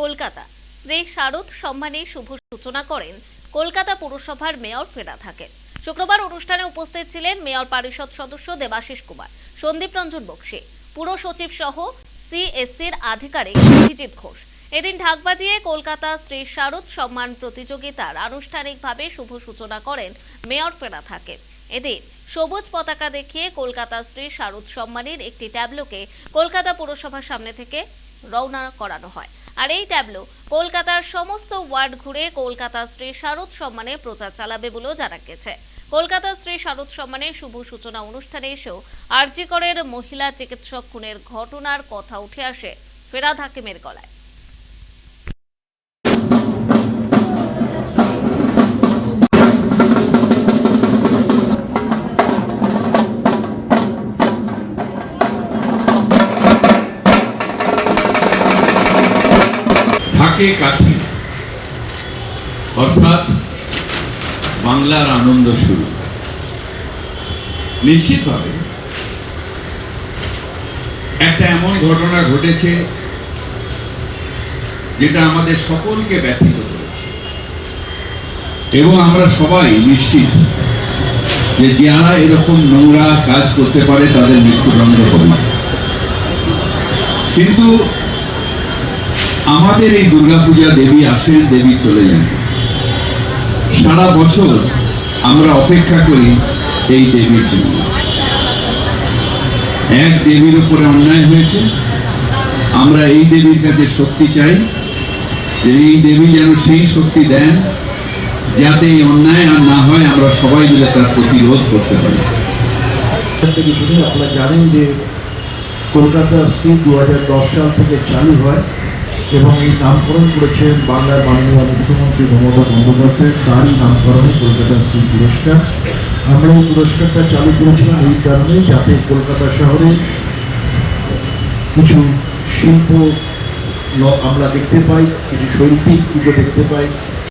কলকাতা। শ্রী শারদ সম্মানে শুভ সূচনা করেন কলকাতা পুরসভার মেয়র ফেরা থাকে শুক্রবার অনুষ্ঠানে উপস্থিত ছিলেন মেয়র পরিষদ সদস্য দেবাশিস কুমার, সন্দীপ রঞ্জন বক্সি, পুর সচিব সহ সিএসসির আধিকারিক অভিজিৎ ঘোষ। এদিন ঢাক বাজিয়ে কলকাতা শ্রী শারদ সম্মান প্রতিযোগিতার আনুষ্ঠানিকভাবে শুভ সূচনা করেন মেয়র ফেরা থাকে এদিন সবুজ পতাকা দেখিয়ে কলকাতা শ্রী শারদ সম্মানের একটি ট্যাবলোকে কলকাতা পুরসভার সামনে থেকে রওনা করানো হয়। আর এই ট্যাবলো কলকাতার সমস্ত ওয়ার্ড ঘুরে কলকাতা শ্রী শারদ সম্মানে প্রচার চালাবে বলেও জানা গেছে। কলকাতা শ্রী শারদ সম্মানে শুভ সূচনা অনুষ্ঠানে এসেও আরজিকরের মহিলা চিকিৎসক খুনের ঘটনার কথা উঠে আসে ফেরাদ হাকিমের গলায়। থাকে কাঠি? অর্থাৎ বাংলার আনন্দ শুরু। নিশ্চিতভাবে একটা এমন ঘটনা ঘটেছে যেটা আমাদের সকলকে ব্যথিত করেছে। এবং আমরা সবাই নিশ্চিত যে যারা এরকম নোংরা কাজ করতে পারে তাদের মৃত্যুদণ্ড হবে। কিন্তু আমাদের এই দুর্গাপূজা দেবী আসেন, দেবী চলে যান। সারা বছর আমরা অপেক্ষা করি এই দেবীর জন্য। এক দেবীর উপরে অন্যায় হয়েছে। আমরা এই দেবীর কাছে শক্তি চাই যে এই দেবী যেন সেই শক্তি দেন, যাতে এই অন্যায় আর না হয়, আমরা সবাই মিলে তার প্রতিরোধ করতে পারি। আপনারা জানেন যে কলকাতা সি দু সাল থেকে চালু হয়। এবং এই নামকরণ করেছেন বাংলার মাননীয় মুখ্যমন্ত্রী মমতা বন্দ্যোপাধ্যায়। তারই নামকরণে কলকাতা সেই পুরস্কার। আমরা এই পুরস্কারটা চালু করেছিলাম এই কারণে যাতে কলকাতা শহরে কিছু শিল্প আমরা দেখতে পাই, কিছু শৈল্পিক পুজো দেখতে পাই।